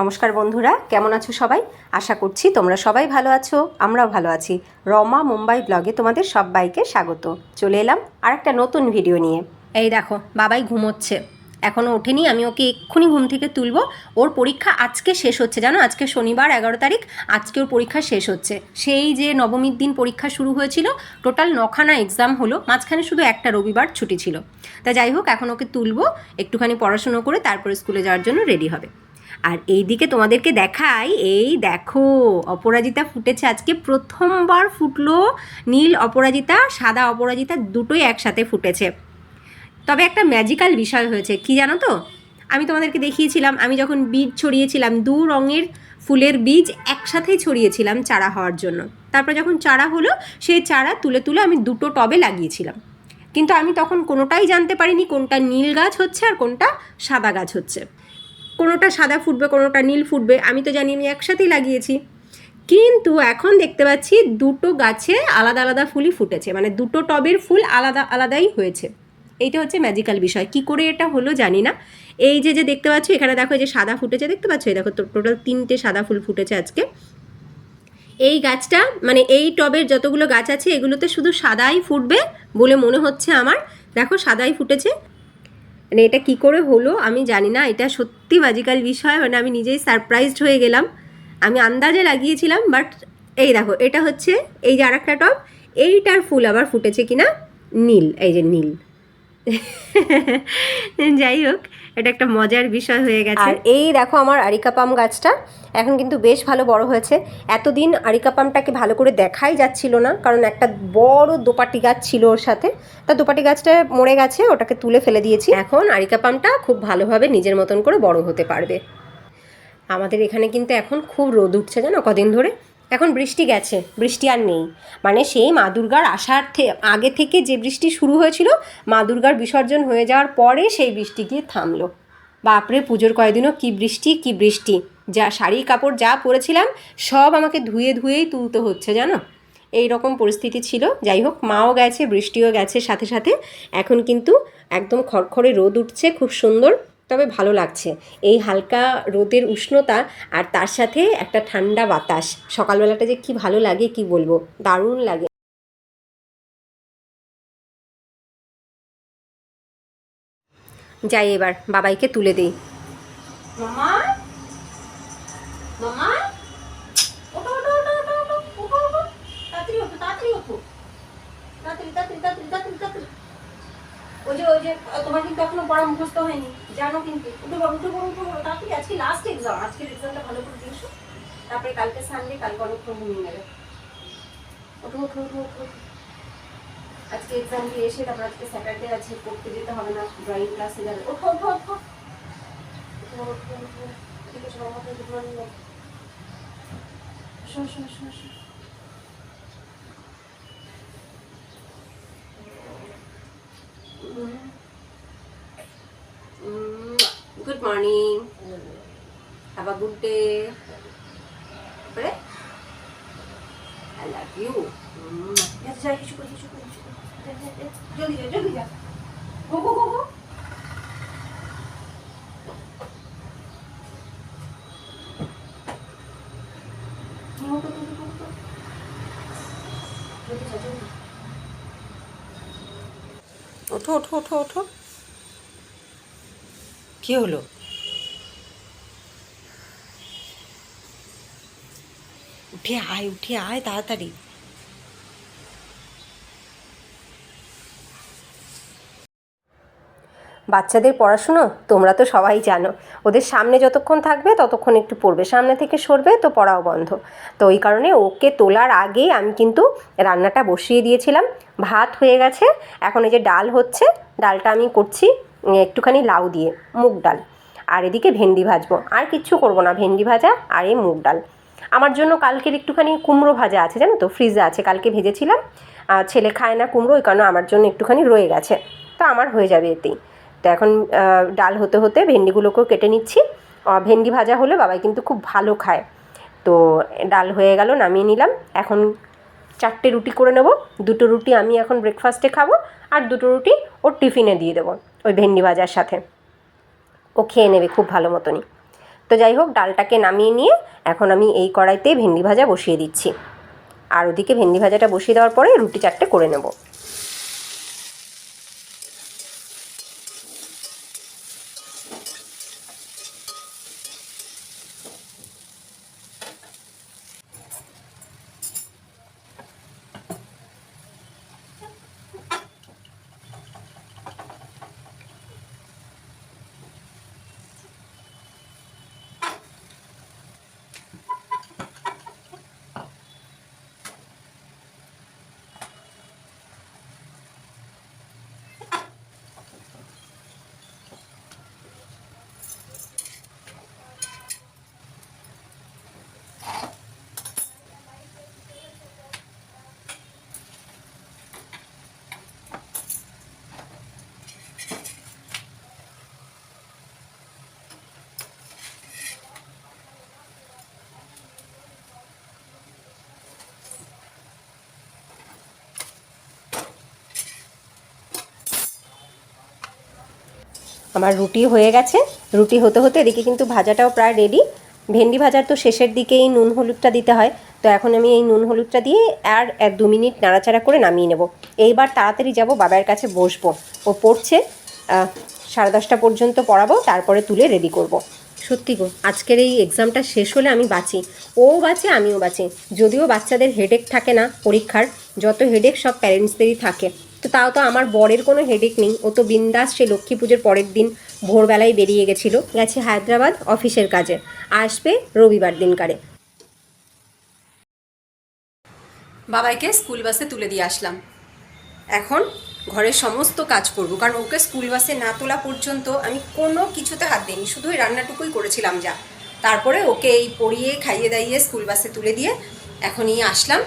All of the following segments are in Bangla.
নমস্কার বন্ধুরা, কেমন আছো সবাই? আশা করছি তোমরা সবাই ভালো আছো, আমরাও ভালো আছি। রমা মুম্বাই ব্লগে তোমাদের সবাইকে স্বাগত। চলে এলাম আর একটা নতুন ভিডিও নিয়ে। এই দেখো, বাবাই ঘুমোচ্ছে। এখনও ওঠেনি, আমি ওকে এক্ষুনি ঘুম থেকে তুলবো। ওর পরীক্ষা আজকে শেষ হচ্ছে, জানো? আজকে শনিবার, এগারো তারিখ, আজকে ওর পরীক্ষা শেষ হচ্ছে। সেই যে নবমীর দিন পরীক্ষা শুরু হয়েছিল, টোটাল নখানা এক্সাম হলো, মাঝখানে শুধু একটা রবিবার ছুটি ছিল। তা যাই হোক, এখন ওকে তুলবো, একটুখানি পড়াশুনো করে তারপরে স্কুলে যাওয়ার জন্য রেডি হবে। আর এই দিকে তোমাদেরকে দেখাই, এই দেখো, অপরাজিতা ফুটেছে আজকে। প্রথমবার ফুটলো নীল অপরাজিতা, সাদা অপরাজিতা দুটোই একসাথে ফুটেছে। তবে একটা ম্যাজিক্যাল বিষয় হয়েছে, কি জানো তো? আমি তোমাদেরকে দেখিয়েছিলাম, আমি যখন বীজ ছড়িয়েছিলাম, দু রঙের ফুলের বীজ একসাথেই ছড়িয়েছিলাম চারা হওয়ার জন্য। তারপর যখন চারা হলো, সেই চারা তুলে তুলে আমি দুটো টবে লাগিয়েছিলাম। কিন্তু আমি তখন কোনোটাই জানতে পারিনি কোনটা নীল গাছ হচ্ছে আর কোনটা সাদা গাছ হচ্ছে। কোনোটা সাদা ফুটবে, কোনোটা নীল ফুটবে, আমি তো জানি আমি একসাথেই লাগিয়েছি। কিন্তু এখন দেখতে পাচ্ছি দুটো গাছে আলাদা আলাদা ফুলই ফুটেছে মানে দুটো টবের ফুল আলাদা আলাদাই হয়েছে। এইটা হচ্ছে ম্যাজিক্যাল বিষয়। কি করে এটা হলো জানি না। এই যে যে দেখতে পাচ্ছ, এখানে দেখো এই যে সাদা ফুটেছে, দেখতে পাচ্ছ? এই দেখো টোটাল তিনটে সাদা ফুল ফুটেছে আজকে। এই গাছটা মানে এই টবের যতগুলো গাছ আছে, এগুলোতে শুধু সাদাই ফুটবে বলে মনে হচ্ছে আমার। দেখো, সাদাই ফুটেছে। মানে এটা কি করে হলো আমি জানি না, এটা সত্যি ম্যাজিক্যাল বিষয় মানে আমি নিজেই সারপ্রাইজড হয়ে গেলাম। আমি আন্দাজে লাগিয়েছিলাম বাট এই দেখো, এটা হচ্ছে এই যে আর একটা টপ এইটার ফুল আবার ফুটেছে কিনা? নীল, এই যে নীল। যাই হোক, এটা একটা মজার বিষয় হয়ে গেছে। আর এই দেখো আমার আরিকা পাম গাছটা, এখন কিন্তু বেশ ভালো বড় হয়েছে। এতদিন আরিকা পামটাকে ভালো করে দেখাই যাচ্ছিল না, কারণ একটা বড় দোপাটি গাছ ছিল ওর সাথে। তা দোপাটি গাছটা মরে গেছে, ওটাকে তুলে ফেলে দিয়েছি। এখন আরিকা পামটা খুব ভালোভাবে নিজের মতন করে বড় হতে পারবে। আমাদের এখানে কিন্তু এখন খুব রোদ উঠছে জানো কদিন ধরে। এখন বৃষ্টি গেছে, বৃষ্টি আর নেই। মানে সেই মা দুর্গার আসার আগে থেকে যে বৃষ্টি শুরু হয়েছিল, মা দুর্গার বিসর্জন হয়ে যাওয়ার পরে সেই বৃষ্টি গিয়ে থামলো। বাপরে, পুজোর কয়েকদিনও কি বৃষ্টি কি বৃষ্টি। যা শাড়ি, কাপড়, যা পরেছিলাম, সব আমাকে ধুয়ে ধুয়েই তুলতে হচ্ছে, জানো? এই রকম পরিস্থিতি ছিল। যাই হোক, মাও গেছে, বৃষ্টিও গেছে সাথে সাথে। এখন কিন্তু একদম খড়খড়ে রোদ উঠছে, খুব সুন্দর। তবে ভালো লাগছে। এই হালকা রোদের উষ্ণতা আর তার সাথে একটা ঠান্ডা বাতাস। সকালবেলাটা যে কি ভালো লাগে কি বলব? দারুণ লাগে। যাই এবার, বাবাইকে তুলে দিই। মামা ওই যে ওই যে, তোমার কিন্তু এখনও পড়া মুখস্থ হয়নি, জানো কিন্তু। উঠে পড়ো উঠে পড়ো উঠে পড়ো তাড়াতাড়ি আজকে লাস্ট এক্সাম আজকের এক্সামটা ভালো করে দিয়েছ। তারপরে কালকে সানডে কালকে অনেকক্ষণ ঘুমিয়ে নেবে ওঠো ওঠো ওঠো ওঠো। আজকে এক্সাম দিয়ে এসে, তারপর আজকে স্যাটারডে আছে, পড়তে যেতে হবে না ড্রয়িং ক্লাসে যাবে। ওঠো ওঠো ওঠো। ঠিক আছে, বাবা শোনো শোনো শোনো। Good morning have a good day তারপরে আই। জলদি যা জলদি যা গো গো গো গো, গো, গো, গো, গো। জলদি যা, জলদি। ওঠো ওঠো ওঠো ওঠো। কি হলো? উঠে আয় উঠে আয় তাড়াতাড়ি। বাচ্চাদের পড়াশুনো তোমরা তো সবাই জানো। ওদের সামনে যতক্ষণ থাকবে, ততক্ষণ একটু পড়বে। সামনে থেকে সরবে, তো পড়াও বন্ধ। তো ওই কারণে ওকে তোলার আগেই আমি কিন্তু রান্নাটা বসিয়ে দিয়েছিলাম। ভাত হয়ে গেছে। এখন এই যে ডাল হচ্ছে, ডালটা আমি করছি একটুখানি লাউ দিয়ে, মুগ ডাল। আর এদিকে ভেন্ডি ভাজবো। আর কিচ্ছু করব না, ভেন্ডি ভাজা আর এই মুগ ডাল। আমার জন্য কালকের একটুখানি কুমড়ো ভাজা আছে, জানো তো? ফ্রিজে আছে, কালকে ভেজেছিলাম। ছেলে খায় না কুমড়ো, ওই কারণে আমার জন্য একটুখানি রয়ে গেছে। তো আমার হয়ে যাবে এতেই। তো এখন ডাল হতে হতে ভেন্ডিগুলোকেও কেটে নিচ্ছি। ভেন্ডি ভাজা হলে বাবাই কিন্তু খুব ভালো খায়। তো ডাল হয়ে গেল, নামিয়ে নিলাম। এখন চারটে রুটি করে নেব। দুটো রুটি আমি এখন ব্রেকফাস্টে খাব আর দুটো রুটি ওর টিফিনে দিয়ে দেবো ওই ভেন্ডি ভাজার সাথে। ও খেয়ে নেবে খুব ভালো মতনই। তো যাই হোক, ডালটাকে নামিয়ে নিয়ে এখন আমি এই কড়াইতে ভেন্ডি ভাজা বসিয়ে দিচ্ছি। আর ওদিকে ভেন্ডি ভাজাটা বসিয়ে দেওয়ার পরে রুটি চারটে করে নেব। আমার রুটি হয়ে গেছে। রুটি হতে হতে এদিকে কিন্তু ভাজাটাও প্রায় রেডি ভেন্ডি ভাজার তো শেষের দিকেই নুন হলুদটা দিতে হয়। তো এখন আমি এই নুন হলুদটা দিয়ে আর এক দু মিনিট নাড়াচাড়া করে নামিয়ে নেব। এইবার তাড়াতাড়ি যাব বাবার কাছে বসবো। ও পড়ছে। সাড়ে দশটা পর্যন্ত পড়াবো, তারপরে তুলে রেডি করব। সত্যি গো, আজকের এই এক্সামটা শেষ হলে আমি বাঁচি। ও বাঁচে, আমিও বাঁচি। যদিও বাচ্চাদের হেডেক থাকে না পরীক্ষার, যত হেডেক সব প্যারেন্টসদেরই থাকে। তো তাও তো আমার বরের কোনো হেডেক নেই। ও তো বিন্দাস সে লক্ষ্মী পুজোর পরের দিন ভোরবেলায় বেরিয়ে গেছিল। গেছে হায়দ্রাবাদ অফিসের কাজে। আসবে রবিবার দিনকারে। বাবাইকে স্কুল বাসে তুলে দিয়ে আসলাম। এখন ঘরের সমস্ত কাজ করব। কারণ ওকে স্কুল বাসে না তোলা পর্যন্ত আমি কোনো কিছুতে হাত দিইনি। শুধু ওই রান্নাটুকুই করেছিলাম যা। তারপরে ওকে এই পরিয়ে খাইয়ে দাইয়ে স্কুল বাসে তুলে দিয়ে এখনই আসলাম।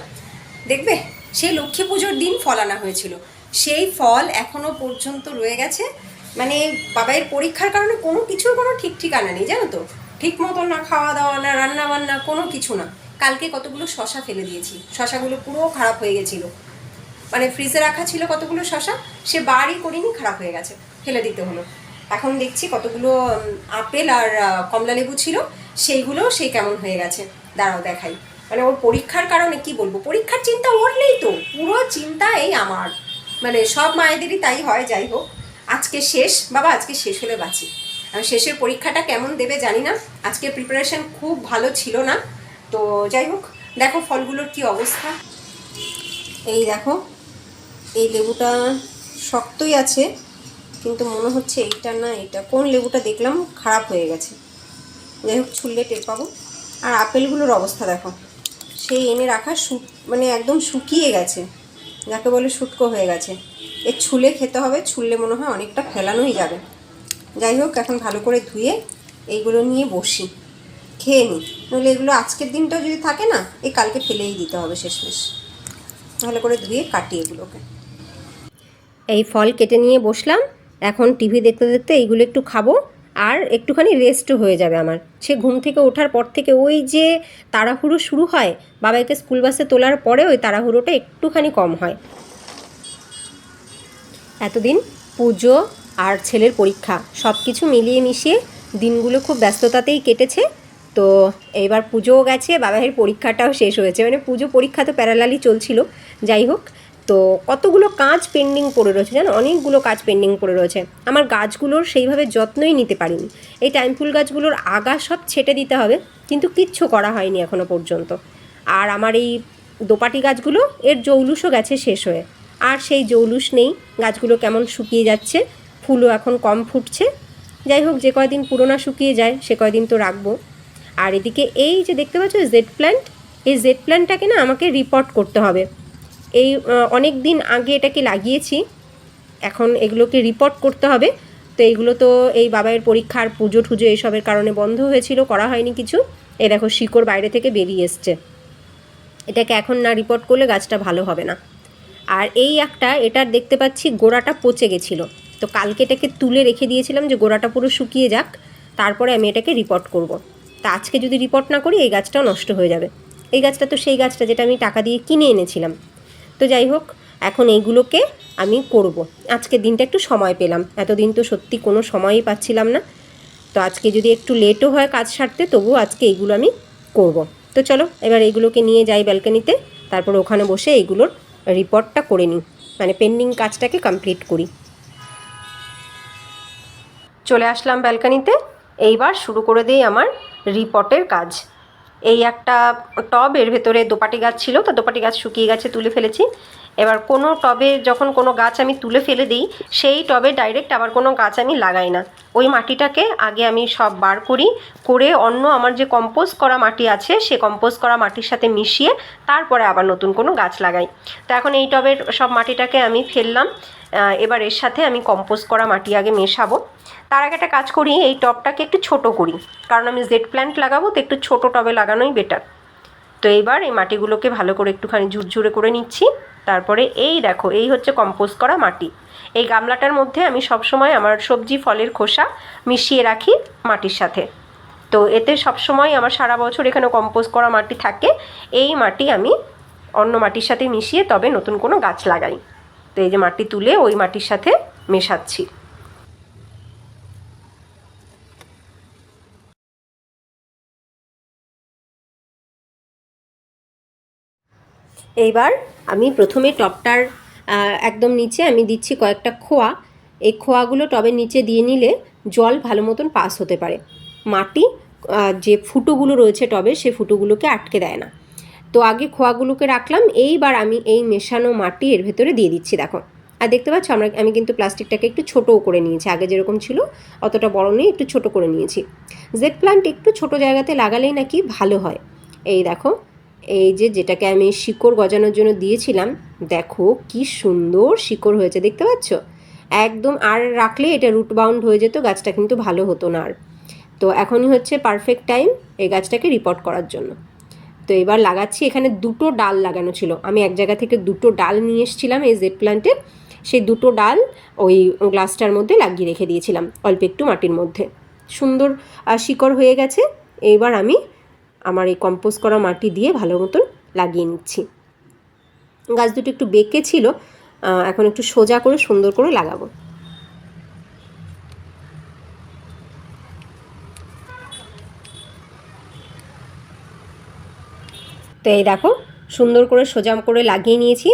দেখবে সেই লক্ষ্মী পুজোর দিন ফলানা হয়েছিল। সেই ফল এখনও পর্যন্ত রয়ে গেছে। মানে বাবাইয়ের পরীক্ষার কারণে কোনো কিছুর কোনো ঠিক ঠিকানা নেই, জানো তো? ঠিক মতো না খাওয়া দাওয়া, না রান্না বান্না, কোনো কিছু না। কালকে কতগুলো শশা ফেলে দিয়েছি। শশাগুলো পুরো খারাপ হয়ে গেছিল। মানে ফ্রিজে রাখা ছিল কতগুলো শশা, সে বারই করিনি, খারাপ হয়ে গেছে। ফেলে দিতে হলো। এখন দেখছি কতগুলো আপেল আর কমলা লেবু ছিল, সেইগুলো সেই কেমন হয়ে গেছে। দাঁড়াও দেখাই। মানে ওর পরীক্ষার কারণে কি বলব? পরীক্ষার চিন্তা ওর নেই তো। পুরো চিন্তা এই আমার। মানে সব মায়েদেরই তাই হয়, যাই হোক। আজকে শেষ। বাবা, আজকে শেষ হলে বাঁচি। শেষের পরীক্ষাটা কেমন দেবে জানি না। আজকে প্রিপারেশন খুব ভালো ছিল না। তো যাই হোক, দেখো ফলগুলোর কি অবস্থা। এই দেখো, এই লেবুটা শক্তই আছে, কিন্তু মনে হচ্ছে এইটা না এটা কোন লেবুটা দেখলাম? খারাপ হয়ে গেছে। যাই হোক ছুললে টের পাবো। আর আপেলগুলোর অবস্থা দেখো। সেই এনে রাখা মানে একদম শুকিয়ে গেছে। যাকে বলে শুটকো হয়ে গেছে। এ ছুলে খেতে হবে, ছুললে মনে হয় অনেকটা ফেলানোই যাবে। যাই হোক, এখন ভালো করে ধুয়ে এইগুলো নিয়ে বসি। খেয়ে নিই নইলে এগুলো আজকের দিনটাও যদি থাকে না, এই কালকে ফেলেই দিতে হবে শেষমেশ। ভালো করে ধুয়ে কাটি এগুলোকে। এই ফল কেটে নিয়ে বসলাম। এখন টিভি দেখতে দেখতে এইগুলো একটু খাব। আর একটুখানি রেস্টও হয়ে যাবে আমার। সে ঘুম থেকে ওঠার পর থেকে ওই যে তাড়াহুড়ো শুরু হয়, বাবাকে স্কুল বাসে তোলার পরে ওই তাড়াহুড়োটা একটুখানি কম হয়। এতদিন পুজো আর ছেলের পরীক্ষা সব কিছু মিলিয়ে মিশিয়ে দিনগুলো খুব ব্যস্ততাতেই কেটেছে। তো এইবার পুজোও গেছে, বাবাহের পরীক্ষাটাও শেষ হয়েছে। মানে পুজো পরীক্ষা তো প্যারালালি চলছিল। যাই হোক তো কতগুলো কাজ পেন্ডিং পড়ে রয়েছে জানো? অনেকগুলো কাজ পেন্ডিং পড়ে রয়েছে। আমার গাছগুলোর সেইভাবে যত্নই নিতে পারিনি। এই টাইম ফুল গাছগুলোর আগা সব ছেটে দিতে হবে, কিন্তু কিচ্ছু করা হয়নি এখনও পর্যন্ত। আর আমার এই দোপাটি গাছগুলো, এর জৌলুসও গেছে শেষ হয়ে। আর সেই জৌলুস নেই। গাছগুলো কেমন শুকিয়ে যাচ্ছে, ফুলও এখন কম ফুটছে। যাই হোক, যে কয়দিন পুরোনা শুকিয়ে যায়, সে কয়দিন তো রাখব। আর এদিকে এই যে দেখতে পাচ্ছ জেড প্ল্যান্ট এই জেড প্ল্যান্টটাকে না আমাকে রিপোর্ট করতে হবে। এই অনেক দিন আগে এটাকে লাগিয়েছি। এখন এগুলোকে রিপোর্ট করতে হবে। তো এইগুলো তো এই বাবাইয়ের পরীক্ষার পুজো টুজো এইসবের কারণে বন্ধ হয়েছিল, করা হয়নি কিছু। এই দেখো, শিকড় বাইরে থেকে বেরিয়ে এসছে। এটাকে এখন না রিপোর্ট করলে গাছটা ভালো হবে না। আর এই একটা এটার দেখতে পাচ্ছি গোড়াটা পচে গেছিল। তো কালকে এটাকে তুলে রেখে দিয়েছিলাম যে গোড়াটা পুরো শুকিয়ে যাক। তারপরে আমি এটাকে রিপোর্ট করব। তা আজকে যদি রিপোর্ট না করি, এই গাছটাও নষ্ট হয়ে যাবে। এই গাছটা তো সেই গাছটা যেটা আমি টাকা দিয়ে কিনে এনেছিলাম। তো যাই হোক, এখন এইগুলোকে আমি করব। আজকের দিনটা একটু সময় পেলাম। এতদিন তো সত্যি কোনো সময়ই পাচ্ছিলাম না। তো তো আজকে যদি একটু লেটও হয় কাজ সারতে, তবুও আজকে এইগুলো আমি করব। তো চলো, এবার এইগুলোকে নিয়ে যাই ব্যালকানিতে তারপর ওখানে বসে এইগুলোর রিপোর্টটা করে নিই। মানে পেন্ডিং কাজটাকে কমপ্লিট করি। চলে আসলাম ব্যালকানিতে এইবার শুরু করে দিই আমার রিপোর্টের কাজ। এই একটা টব, এর ভেতরে দোপাটি গাছ ছিল, তো দোপাটি গাছ শুকিয়ে গেছে, তুলে ফেলেছি। এবার কোনো টবে যখন কোনো গাছ আমি তুলে ফেলে দিই, সেই টবে ডাইরেক্ট আবার কোনো গাছ আমি লাগাই না। ওই মাটিটাকে আগে আমি সব বার করি, করে অন্য আমার যে কম্পোস্ট করা মাটি আছে, সে কম্পোস্ট করা মাটির সাথে মিশিয়ে তারপরে আবার নতুন কোনো গাছ লাগাই। তো এখন এই টবের সব মাটিটাকে আমি ফেললাম। এবার এর সাথে আমি কম্পোস্ট করা মাটি আগে মেশাবো। তার আগে একটা কাজ করি, এই টবটাকে একটু ছোট করি। কারণ আমি জেড প্ল্যান্ট লাগাবো, তো একটু ছোট টবে লাগানোই বেটার তো এইবার এই মাটিগুলোকে ভালো করে একটুখানি ঝুরঝুরে করে নিচ্ছি। তারপরে এই দেখো, এই হচ্ছে কম্পোস্ট করা মাটি। এই গামলাটার মধ্যে আমি সবসময় আমার সবজি, ফলের খোসা মিশিয়ে রাখি মাটির সাথে। তো এতে সবসময় আমার সারা বছর এখানে কম্পোস্ট করা মাটি থাকে। এই মাটি আমি অন্য মাটির সাথে মিশিয়ে তবে নতুন কোনো গাছ লাগাই। তো এই যে মাটি তুলে ওই মাটির সাথে মেশাচ্ছি। এইবার আমি প্রথমে টবটার আহ, একদম নিচে আমি দিচ্ছি কয়েকটা খোয়া। এই খোয়াগুলো টবের নিচে দিয়ে নিলে জল ভালো মতন পাস হতে পারে। মাটি যে ফুটোগুলো রয়েছে টবে সে ফুটোগুলোকে আটকে দেয় না। তো আগে খোয়াগুলোকে রাখলাম এইবার আমি এই মেশানো মাটি এর ভেতরে দিয়ে দিচ্ছি দেখো। আর দেখতে পাচ্ছ আমরা আমি কিন্তু প্লাস্টিকটাকে একটু ছোটও করে নিয়েছি আগে যেরকম ছিল অতটা বড় নেই একটু ছোট করে নিয়েছি। জেড প্লান্ট একটু ছোট জায়গাতে লাগালেই নাকি ভালো হয়। এই দেখো এই যে যেটাকে আমি শিকড় গজানোর জন্য দিয়েছিলাম, দেখো কি সুন্দর শিকড় হয়েছে, দেখতে পাচ্ছ? একদম, আর রাখলে এটা রুট বাউন্ড হয়ে যেত, গাছটা কিন্তু ভালো হতো না আর। তো এখনই হচ্ছে পারফেক্ট টাইম এই গাছটাকে রিপোর্ট করার জন্য। তো এবার লাগাচ্ছি, এখানে দুটো ডাল লাগানো ছিল। আমি এক জায়গা থেকে দুটো ডাল নিয়ে এসেছিলাম এই জেড প্ল্যান্টের সেই দুটো ডাল ওই গ্লাসটার মধ্যে লাগিয়ে রেখে দিয়েছিলাম, অল্প একটু মাটির মধ্যে। সুন্দর শিকড় হয়ে গেছে। এইবার আমি আমার এই কম্পোস্ট করা মাটি দিয়ে ভালো মতন লাগিয়ে নিচ্ছি। গাছ দুটো একটু বেঁকে ছিল এখন একটু সোজা করে সুন্দর করে লাগাবো। তো এই দেখো, সুন্দর করে সোজা করে লাগিয়ে নিয়েছি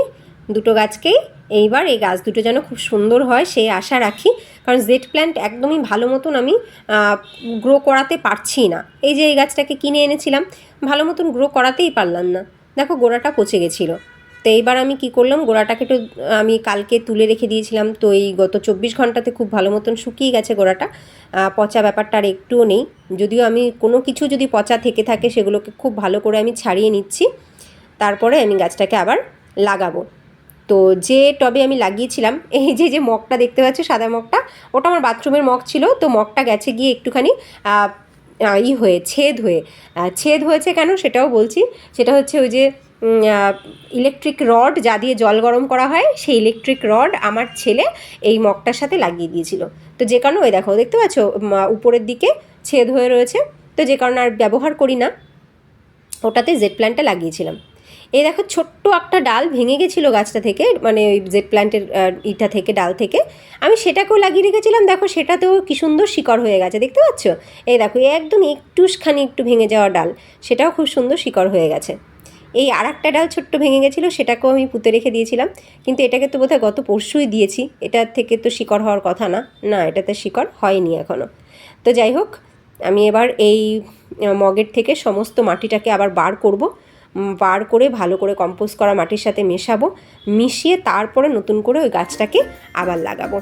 দুটো গাছকেই। এইবার এই গাছ দুটো যেন খুব সুন্দর হয়, সেই আশা রাখি। কারণ জেড প্ল্যান্ট একদমই ভালো মতন আমি গ্রো করাতে পারছি না। এই যে এই গাছটাকে কিনে এনেছিলাম, ভালো মতন গ্রো করাতেই পারলাম না। দেখো গোড়াটা পচে গেছিল। তো এইবার আমি কি করলাম, গোড়াটাকে একটু, আমি কালকে তুলে রেখে দিয়েছিলাম। তো এই গত চব্বিশ ঘন্টাতে খুব ভালো মতন শুকিয়ে গেছে গোড়াটা। পচা ব্যাপারটা আর একটুও নেই। যদিও আমি কোনো কিছু যদি পচা থেকে থাকে, সেগুলোকে খুব ভালো করে আমি ছাড়িয়ে নিচ্ছি। তারপরে আমি গাছটাকে আবার লাগাবো। তো যে টবে আমি লাগিয়েছিলাম, এই যে যে মগটা দেখতে পাচ্ছ, সাদা মগটা, ওটা আমার বাথরুমের মগ ছিল, তো মগটা গেছে গিয়ে একটুখানি ই হয়ে, ছেদ হয়ে ছেদ হয়েছে কেন সেটাও বলছি। সেটা হচ্ছে ওই যে ইলেকট্রিক রড যা দিয়ে জল গরম করা হয়, সেই ইলেকট্রিক রড আমার ছেলে এই মগটার সাথে লাগিয়ে দিয়েছিল। তো যে কারণে ওই দেখো, দেখতে পাচ্ছ উপরের দিকে ছেদ হয়ে রয়েছে, তো যে কারণে আর ব্যবহার করি না, ওটাতে জেড প্ল্যান্টটা লাগিয়েছিলাম। এই দেখো ছোট্ট একটা ডাল ভেঙে গেছিল গাছটা থেকে মানে ওই জেড প্ল্যান্টের ইটা থেকে, ডাল থেকে। আমি সেটাকেও লাগিয়ে রেখেছিলাম, দেখো সেটাতেও কি সুন্দর শিকড় হয়ে গেছে, দেখতে পাচ্ছ? এই দেখো একদম একটুখানি একটু ভেঙে যাওয়া ডাল, সেটাও খুব সুন্দর শিকড় হয়ে গেছে। এই আর একটা ডাল ছোট্ট ভেঙে গেছিল, সেটাকেও আমি পুঁতে রেখে দিয়েছিলাম, কিন্তু এটাকে তো বোধহয় গত পরশুই দিয়েছি এটার থেকে তো শিকড় হওয়ার কথা না না, এটাতে শিকড় হয়নি এখনও তো যাই হোক, আমি এবার এই মগের থেকে সমস্ত মাটিটাকে আবার বার করব বার করে ভালো করে কম্পোস্ট করা মাটির সাথে মেশাবো, মিশিয়ে তারপরে নতুন করে ওই গাছটাকে আবার লাগাবো।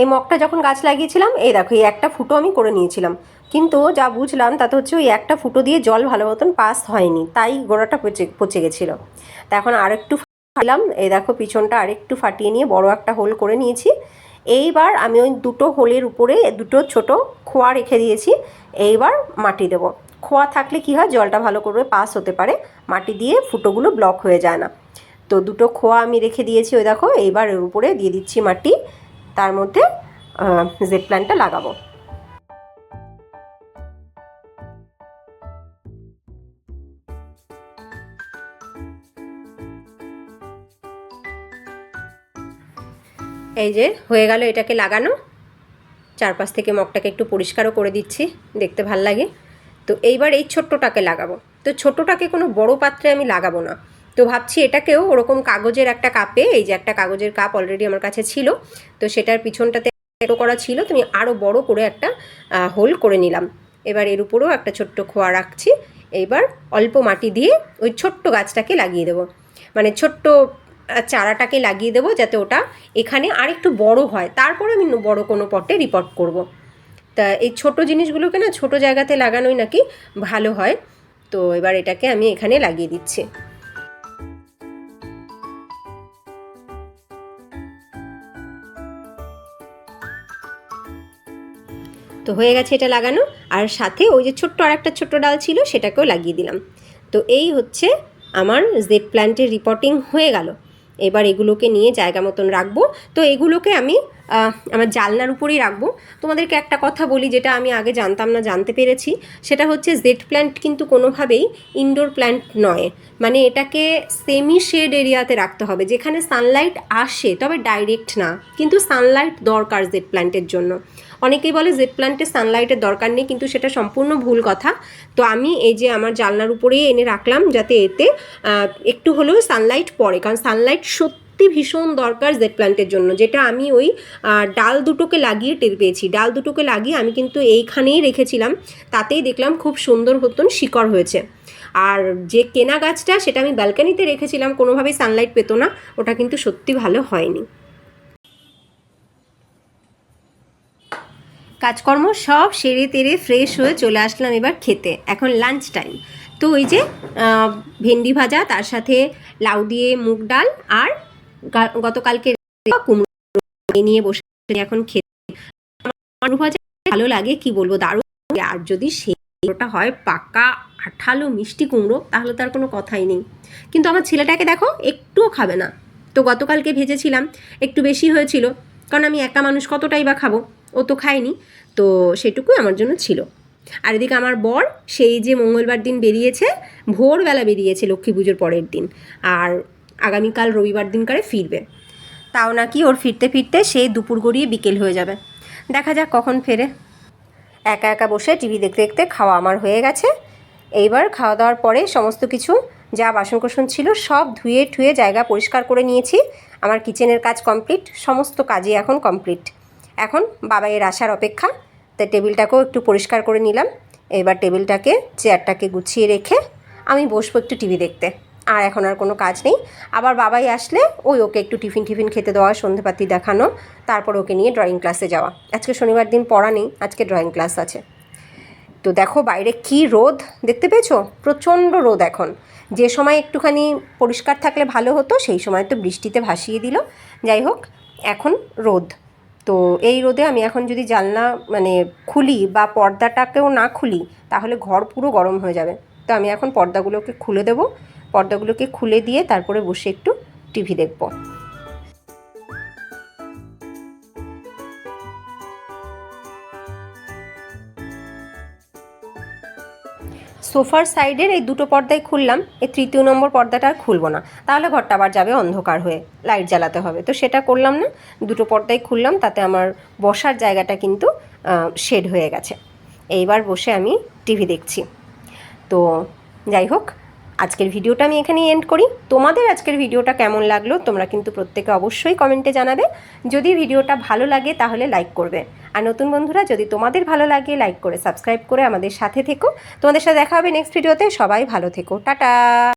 এই মগটা যখন গাছ লাগিয়েছিলাম, এই দেখো, এই একটা ফুটো আমি করে নিয়েছিলাম। কিন্তু যা বুঝলাম, তাতে হচ্ছে ওই একটা ফুটো দিয়ে জল ভালো মতন পাস হয়নি, তাই গোড়াটা পচে পচে গেছিল। তা এখন আরেকটু ফাটিলাম এই দেখো, পিছনটা আরেকটু ফাটিয়ে নিয়ে বড় একটা হোল করে নিয়েছি। এইবার আমি ওই দুটো হোলের উপরে দুটো ছোট খোয়া রেখে দিয়েছি। এইবার মাটি দেব। খোয়া থাকলে কি হয়? জলটা ভালো করে পাস হতে পারে। মাটি দিয়ে ফুটোগুলো ব্লক হয়ে যায় না। তো দুটো খোয়া আমি রেখে দিয়েছি ওই দেখো। এইবার এর উপরে দিয়ে দিচ্ছি মাটি। তার মধ্যে জেড প্ল্যান্টটা লাগাবো। এই যে, হয়ে গেল এটাকে লাগানো। চারপাশ থেকে মগটাকে একটু পরিষ্কারও করে দিচ্ছি, দেখতে ভালো লাগে। তো এইবার এই ছোট্টটাকে লাগাবো। তো ছোট্টটাকে কোনো বড় পাত্রে আমি লাগাবো না। তো ভাবছি এটাকেও ওরকম কাগজের একটা কাপে, এই যে একটা কাগজের কাপ অলরেডি আমার কাছে ছিল, তো সেটার পিছনটাতে এটো করা ছিল তুমি আরও বড় করে একটা হোল করে নিলাম। এবার এর উপরেও একটা ছোট্ট খোয়া রাখছি। এইবার অল্প মাটি দিয়ে ওই ছোট্ট গাছটাকে লাগিয়ে দেবো। মানে ছোট্ট চারাটাকে লাগিয়ে দেবো যাতে ওটা এখানে আর একটু বড় হয়। তারপরে আমি বড় কোনো পটে রিপোর্ট করব। তা এই ছোট জিনিসগুলোকে না ছোট জায়গাতে লাগানোই নাকি ভালো হয়। তো এবার এটাকে আমি এখানে লাগিয়ে দিচ্ছি। তো হয়ে গেছে এটা লাগানো। আর সাথে ওই যে ছোট্ট আর একটা ছোট্ট ডাল ছিল সেটাকেও লাগিয়ে দিলাম। তো এই হচ্ছে আমার জেড প্ল্যান্টের রিপোর্টিং হয়ে গেল। এবার এগুলোকে নিয়ে জায়গা মতন রাখব। তো এগুলোকে আমি আমার জালনার উপরেই রাখব। তোমাদেরকে একটা কথা বলি যেটা আমি আগে জানতাম না, জানতে পেরেছি। সেটা হচ্ছে জেড প্ল্যান্ট কিন্তু কোনোভাবেই ইনডোর প্ল্যান্ট নয়। মানে এটাকে সেমি শেড এরিয়াতে রাখতে হবে। যেখানে সানলাইট আসে, তবে ডাইরেক্ট না। কিন্তু সানলাইট দরকার জেড প্ল্যান্টের জন্য। অনেকেই বলে জেড প্ল্যান্টে সানলাইটের দরকার নেই, কিন্তু সেটা সম্পূর্ণ ভুল কথা। তো আমি এই যে আমার জানলার উপরেই এনে রাখলাম যাতে এতে একটু হলেও সানলাইট পড়ে। কারণ সানলাইট সত্যি সত্যি ভীষণ দরকার জেড প্ল্যান্টের জন্য। যেটা আমি ওই ডাল দুটোকে লাগিয়ে টের পেয়েছি। ডাল দুটোকে লাগিয়ে আমি কিন্তু এইখানেই রেখেছিলাম। তাতেই দেখলাম খুব সুন্দর হতন শিকড় হয়েছে। আর যে কেনা গাছটা, সেটা আমি ব্যালকানিতে রেখেছিলাম, কোনোভাবেই সানলাইট পেতো না। ওটা কিন্তু সত্যি ভালো হয়নি। কাজকর্ম সব সেরে তেরে ফ্রেশ হয়ে চলে আসলাম এবার খেতে। এখন লাঞ্চ টাইম তো ওই যে ভেন্ডি ভাজা, তার সাথে লাউ দিয়ে মুগ ডাল আর গতকালকে কুমড়ো নিয়ে বসে এখন খেতে। আলু ভাজা ভালো লাগে, কি বলব, দারুণ। আর যদি সেটা হয়, পাকা আঠালো মিষ্টি কুমড়ো, তাহলে তার কোনো কথাই নেই। কিন্তু আমার ছেলেটাকে দেখো, একটুও খাবে না। তো গতকালকে ভেজেছিলাম, একটু বেশি হয়েছিল। কারণ আমি একা মানুষ, কতটাই বা খাব? ও তো খায়নি, তো সেটুকুই আমার জন্য ছিল। আর এদিকে আমার বর, সেই যে মঙ্গলবার দিন বেরিয়েছে, ভোরবেলা বেরিয়েছে লক্ষ্মী পুজোর পরের দিন, আর আগামীকাল রবিবার দিন করে ফিরবে। তাও নাকি ওর ফিরতে ফিরতে সে দুপুর গড়িয়ে বিকেল হয়ে যাবে। দেখা যাক কখন ফেরে। একা একা বসে টিভি দেখতে দেখতে খাওয়া আমার হয়ে গেছে। এইবার খাওয়া দাওয়ার পরে সমস্ত কিছু, যা বাসন কোসন ছিল, সব ধুয়ে ঠুয়ে জায়গা পরিষ্কার করে নিয়েছি। আমার কিচেনের কাজ কমপ্লিট, সমস্ত কাজই এখন কমপ্লিট। এখন বাবাইয়ের আসার অপেক্ষা। তাই টেবিলটাকেও একটু পরিষ্কার করে নিলাম। এবার টেবিলটাকে, চেয়ারটাকে গুছিয়ে রেখে আমি বসবো একটু টিভি দেখতে। আর এখন আর কোনো কাজ নেই। আবার বাবাই আসলে ওই ওকে একটু টিফিন টিফিন খেতে দেওয়া, সন্ধেপাতি দেখানো, তারপর ওকে নিয়ে ড্রয়িং ক্লাসে যাওয়া। আজকে শনিবার দিন পড়া নেই, আজকে ড্রয়িং ক্লাস আছে। তো দেখো বাইরে কি রোদ, দেখতে পেয়েছ? প্রচণ্ড রোদ এখন। যে সময় একটুখানি পরিষ্কার থাকলে ভালো হতো, সেই সময় তো বৃষ্টিতে ভাসিয়ে দিল। যাই হোক, এখন রোদ। তো এই রোদে আমি এখন যদি জানলা মানে খুলি বা পর্দাটাকেও না খুলি, তাহলে ঘর পুরো গরম হয়ে যাবে। তো আমি এখন পর্দাগুলোকে খুলে দেব। পর্দাগুলোকে খুলে দিয়ে তারপরে বসে একটু টিভি দেখব। সোফার সাইডের এই দুটো পর্দায় খুললাম, এই তৃতীয় নম্বর পর্দাটা আর খুলবো না। তাহলে ঘরটা আবার যাবে অন্ধকার হয়ে, লাইট জ্বালাতে হবে। তো সেটা করলাম না, দুটো পর্দায় খুললাম, তাতে আমার বসার জায়গাটা কিন্তু শেড হয়ে গেছে। এইবার বসে আমি টিভি দেখছি। তো যাই হোক আজকের ভিডিওটা আমি এখানেই এন্ড করি। তোমাদের আজকের ভিডিওটা কেমন লাগল তোমরা কিন্তু প্রত্যেকে অবশ্যই কমেন্টে জানাবে। যদি ভিডিওটা ভালো লাগে তাহলে লাইক করবে। আর নতুন বন্ধুরা, যদি তোমাদের ভালো লাগে লাইক করে সাবস্ক্রাইব করে আমাদের সাথে থেকো। তোমাদের সাথে দেখা হবে নেক্সট ভিডিওতে সবাই ভালো থেকো। টাটা!